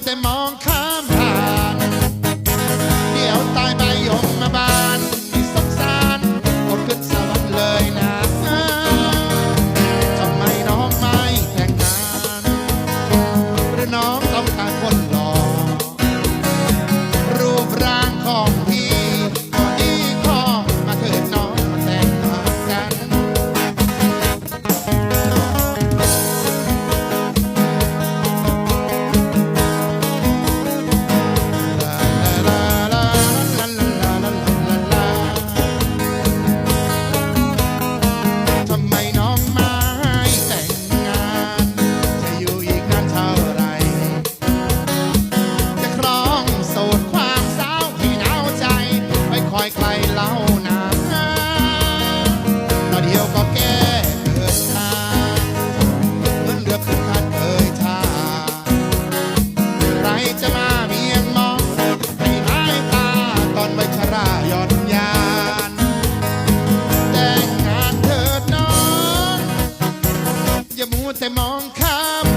วแต่มองข้ามผ่าน เดี๋ยวตายไปยมมาบ้าน ดียวก็แก้เกิดทาเหมือนเรือขึ้คันเอ่ยทาใครจะมาเมียงมองให้ายตาตอนใบชรายอนยานแต่งงานเถิดน้อง อย่ามัแต่มองข้าม